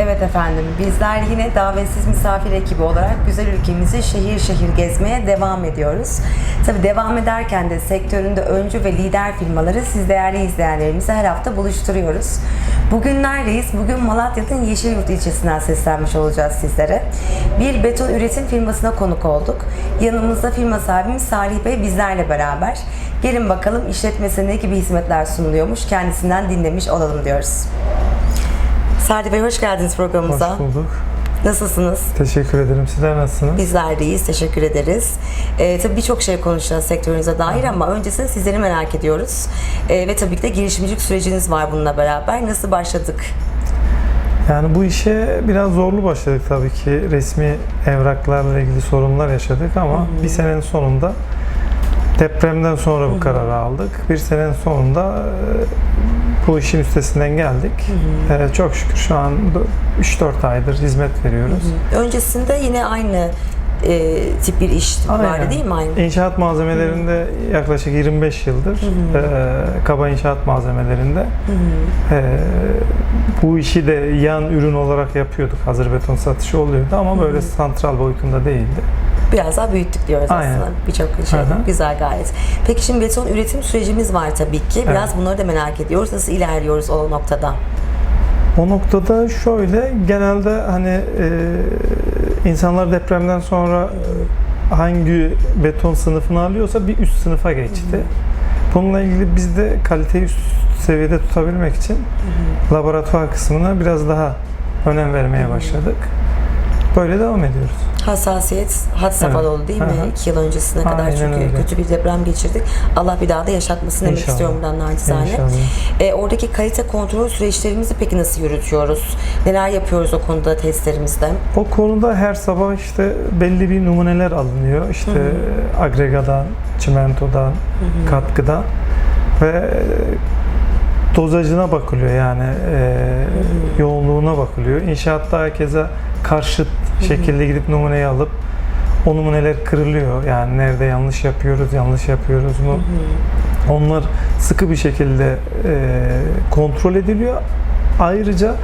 Evet efendim, bizler yine davetsiz misafir ekibi olarak güzel ülkemizi şehir şehir gezmeye devam ediyoruz. Tabi devam ederken de sektöründe öncü ve lider firmaları siz değerli izleyenlerimize her hafta buluşturuyoruz. Bugün neredeyiz? Bugün Malatya'nın Yeşilyurt ilçesinden seslenmiş olacağız sizlere. Bir beton üretim firmasına konuk olduk. Yanımızda firma sahibimiz Salih Bey bizlerle beraber. Gelin bakalım işletmesine ne gibi hizmetler sunuluyormuş kendisinden dinlemiş olalım diyoruz. Salih Bey hoş geldiniz programımıza. Hoş bulduk. Nasılsınız? Teşekkür ederim. Sizler nasılsınız? Bizler de iyiyiz, teşekkür ederiz. Ee, tabii birçok şey konuşacağız sektörünüze dair ama öncesinde sizleri merak ediyoruz. Ee, ve tabii ki de girişimcilik süreciniz var bununla beraber. Nasıl başladık? Yani bu işe biraz zorlu başladık tabii ki. Resmi evraklarla ilgili sorunlar yaşadık ama bir senenin sonunda depremden sonra bu kararı aldık. Bir senenin sonunda e, bu işin üstesinden geldik. E, Çok şükür şu an 3-4 aydır hizmet veriyoruz. Öncesinde yine aynı e, tip bir iş vardı değil mi? Aynı. İnşaat malzemelerinde yaklaşık 25 yıldır e, kaba inşaat malzemelerinde e, bu işi de yan ürün olarak yapıyorduk. Hazır beton satışı oluyordu ama böyle santral boyutunda değildi. Biraz daha büyüttük diyoruz Aynen. aslında. Birçok şey. Hı hı. Güzel gayet. Peki şimdi beton üretim sürecimiz var tabii ki. Biraz bunları da merak ediyoruz. Nasıl ilerliyoruz o noktada? O noktada şöyle genelde hani e, insanlar depremden sonra e, hangi beton sınıfını alıyorsa bir üst sınıfa geçti. Bununla ilgili biz de kaliteyi üst seviyede tutabilmek için laboratuvar kısmına biraz daha önem vermeye başladık. Böyle devam ediyoruz. Hassasiyet had safhada Evet. oldu değil mi? Hı. İki yıl öncesine kadar Aynen çünkü öyle. kötü bir deprem geçirdik. Allah bir daha da yaşatmasın demek istiyorum buradan nacizane. E, oradaki kalite kontrol süreçlerimizi peki nasıl yürütüyoruz? Neler yapıyoruz o konuda testlerimizde? O konuda her sabah işte belli bir numuneler alınıyor. İşte agregadan, çimentodan, katkıdan ve dozajına bakılıyor yani e, yoğunluğuna bakılıyor. İnşaatta herkese karşıt şekilde gidip numuneyi alıp o numuneler kırılıyor. Yani nerede yanlış yapıyoruz, yanlış yapıyoruz mu? Onlar sıkı bir şekilde e, kontrol ediliyor. Ayrıca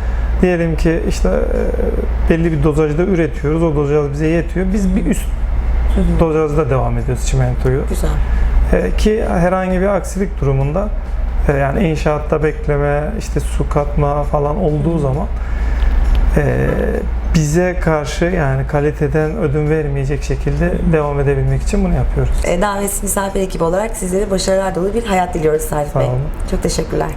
diyelim ki işte e, belli bir dozajda üretiyoruz. O dozaj bize yetiyor. Biz bir üst dozajda devam ediyoruz çimentoyu. Güzel. E, ki herhangi bir aksilik durumunda yani inşaatta bekleme, işte su katma falan olduğu zaman e, bize karşı yani kaliteden ödün vermeyecek şekilde devam edebilmek için bunu yapıyoruz. E, davetsiz misafir ekibi olarak sizlere başarılar dolu bir hayat diliyoruz Salih Bey. Çok teşekkürler.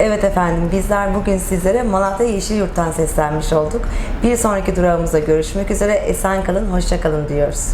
Evet efendim bizler bugün sizlere Malatya Yeşilyurt'tan seslenmiş olduk. Bir sonraki durağımızda görüşmek üzere. Esen kalın, hoşça kalın diyoruz.